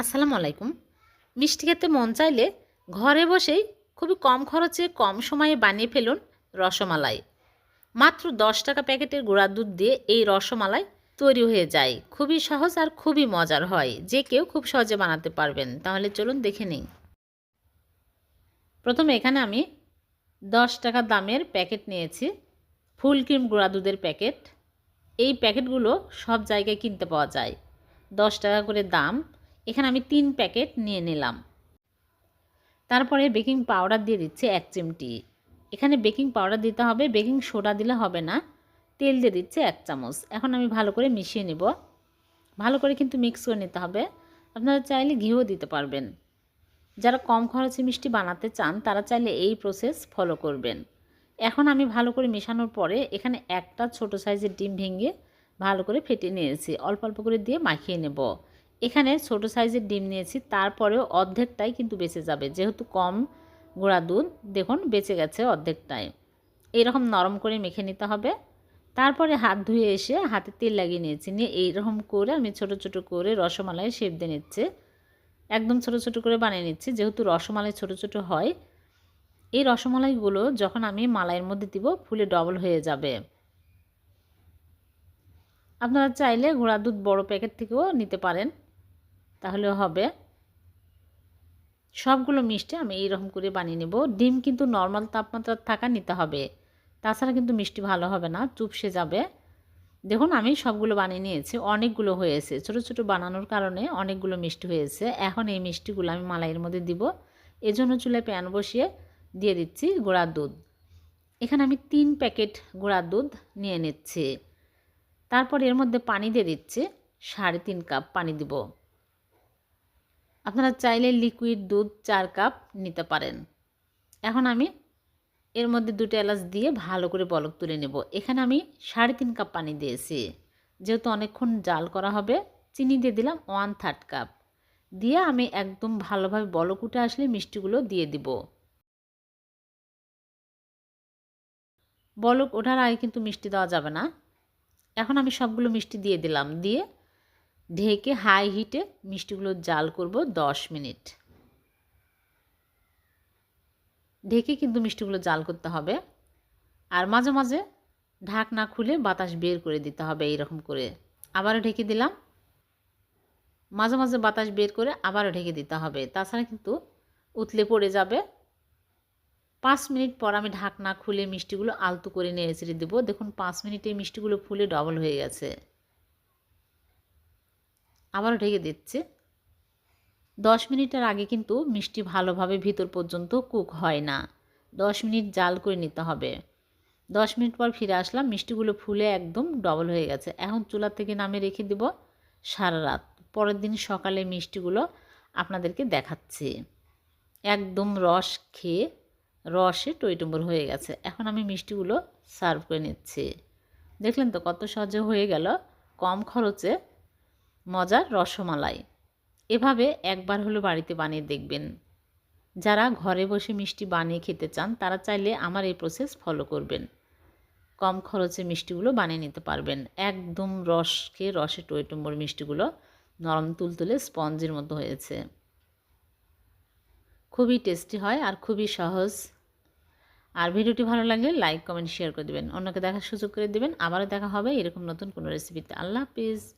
আসসালামু আলাইকুম। মিষ্টি খেতে মন চাইলে ঘরে বসেই খুবই কম খরচে, কম সময়ে বানিয়ে ফেলুন রসমালাই। মাত্র দশ টাকা প্যাকেটের গুঁড়া দুধ দিয়ে এই রসমালাই তৈরি হয়ে যায়। খুবই সহজ আর খুবই মজার হয়। যে কেউ খুব সহজে বানাতে পারবেন। তাহলে চলুন দেখে নিই। প্রথমে এখানে আমি দশ টাকা দামের প্যাকেট নিয়েছি। ফুল ক্রিম গুঁড়া দুধের প্যাকেট। এই প্যাকেটগুলো সব জায়গায় কিনতে পাওয়া যায়। দশ টাকা করে দাম। এখানে আমি তিন প্যাকেট নিয়ে নিলাম। তারপরে বেকিং পাউডার দিয়ে দিচ্ছি এক চিমটি। এখানে বেকিং পাউডার দিতে হবে, বেকিং সোডা দিলে হবে না। তেল দিয়ে দিচ্ছে এক চামচ। এখন আমি ভালো করে মিশিয়ে নেব। ভালো করে কিন্তু মিক্স করে নিতে হবে। আপনারা চাইলে ঘিও দিতে পারবেন। যারা কম খরচে মিষ্টি বানাতে চান, তারা চাইলে এই প্রসেস ফলো করবেন। এখন আমি ভালো করে মেশানোর পরে এখানে একটা ছোট সাইজের ডিম ভেঙে ভালো করে ফেটে নিয়েছি। অল্প অল্প করে দিয়ে মাখিয়ে নেব। এখানে ছোট সাইজের ডিম নিয়েছি, তারপরেও অর্ধেকটাই কিন্তু বেঁচে যাবে। যেহেতু কম গুঁড়া দুধ, দেখুন বেঁচে গেছে অর্ধেকটাই। এইরকম নরম করে মেখে নিতে হবে। তারপরে হাত ধুয়ে এসে হাতে তেল লাগিয়ে নিয়েছি। নিয়ে এইরকম করে আমি ছোট ছোট করে রসমালাই শেপ দিয়ে নিচ্ছে। একদম ছোট ছোট করে বানিয়ে নিচ্ছি। যেহেতু রসমালাই ছোট ছোট হয়, এই রসমালাইগুলো যখন আমি মালাইয়ের মধ্যে দিব, ফুলে ডবল হয়ে যাবে। আপনারা চাইলে ঘোড়া দুধ বড় প্যাকেট থেকেও নিতে পারেন। তাহলে হবে। সবগুলো মিষ্টি আমি এইরকম করে বানিয়ে নেব। ডিম কিন্তু নর্মাল তাপমাত্রা থাকা নিতে হবে। তাছাড়া কিন্তু মিষ্টি ভালো হবে না, চুপসে যাবে। দেখুন, আমি সবগুলো বানিয়ে নিয়েছি, অনেকগুলো হয়েছে। ছোট ছোট বানানোর কারণে অনেকগুলো মিষ্টি হয়েছে। এখন এই মিষ্টিগুলো আমি মালাইয়ের মধ্যে দিব। এজন্য চুলে প্যান বসিয়ে দিয়ে দিচ্ছি গুঁড়ার দুধ। এখানে আমি তিন প্যাকেট গুঁড়ার দুধ নিয়ে নিচ্ছি। তারপর এর মধ্যে পানি দিয়ে দিচ্ছি, সাড়ে তিন কাপ পানি দিব। আপনারা চাইলে লিকুইড দুধ চার কাপ নিতে পারেন। এখন আমি এর মধ্যে দুটো এলাচ দিয়ে ভালো করে বলক তুলে নেব। এখানে আমি সাড়ে তিন কাপ পানি দিয়েছি। যেহেতু অনেকক্ষণ জাল করা হবে, চিনি দিয়ে দিলাম ওয়ান থার্ড কাপ দিয়ে আমি একদম ভালোভাবে বলক উঠে আসলে মিষ্টিগুলো দিয়ে দিব। বলক ওঠার আগে কিন্তু মিষ্টি দেওয়া যাবে না। এখন আমি সবগুলো মিষ্টি দিয়ে দিলাম। দিয়ে ঢেকে হাই হিটে মিষ্টিগুলো জাল করব দশ মিনিট। ঢেকে কিন্তু মিষ্টিগুলো জাল করতে হবে। আর মাঝে মাঝে ঢাকনা খুলে বাতাস বের করে দিতে হবে এইরকম করে। আবারও ঢেকে দিলাম। মাঝে মাঝে বাতাস বের করে আবারও ঢেকে দিতে হবে। তাছাড়া কিন্তু উতলে পড়ে যাবে। পাঁচ মিনিট পর আমি ঢাকনা খুলে মিষ্টিগুলো আলতু করে নেড়ে চেড়ে দেবো। দেখুন, পাঁচ মিনিটে মিষ্টিগুলো ফুলে ডবল হয়ে গেছে। আবারও ঢেকে দিচ্ছে। দশ মিনিটের আগে কিন্তু মিষ্টি ভালোভাবে ভিতর পর্যন্ত কুক হয় না। দশ মিনিট জাল করে নিতে হবে। দশ মিনিট পর ফিরে আসলাম, মিষ্টিগুলো ফুলে একদম ডবল হয়ে গেছে। এখন চুলা থেকে নামে রেখে দেব সারা রাত। পরের দিন সকালে মিষ্টিগুলো আপনাদেরকে দেখাচ্ছি। একদম রস খেয়ে রসে টইটুম্বর হয়ে গেছে। এখন আমি মিষ্টিগুলো সার্ভ করে নিচ্ছি। দেখলেন তো কত সহজে হয়ে গেল। কম খরচে মজার রসমালাই। এভাবে একবার হলো বাড়িতে বানিয়ে দেখবেন। যারা ঘরে বসে মিষ্টি বানিয়ে খেতে চান, তারা চাইলে আমার এই প্রসেস ফলো করবেন। কম খরচে মিষ্টিগুলো বানিয়ে নিতে পারবেন। একদম রস খেয়ে রসে টইটুম্বর মিষ্টিগুলো নরম তুলতুলে স্পঞ্জের মতো হয়েছে। খুবই টেস্টি হয় আর খুবই সহজ। আর ভিডিওটি ভালো লাগলে লাইক কমেন্ট শেয়ার করে দেবেন। অন্যকে দেখার সুযোগ করে দেবেন। আবারও দেখা হবে এরকম নতুন কোনো রেসিপিতে আল্লাহ হাফিজ।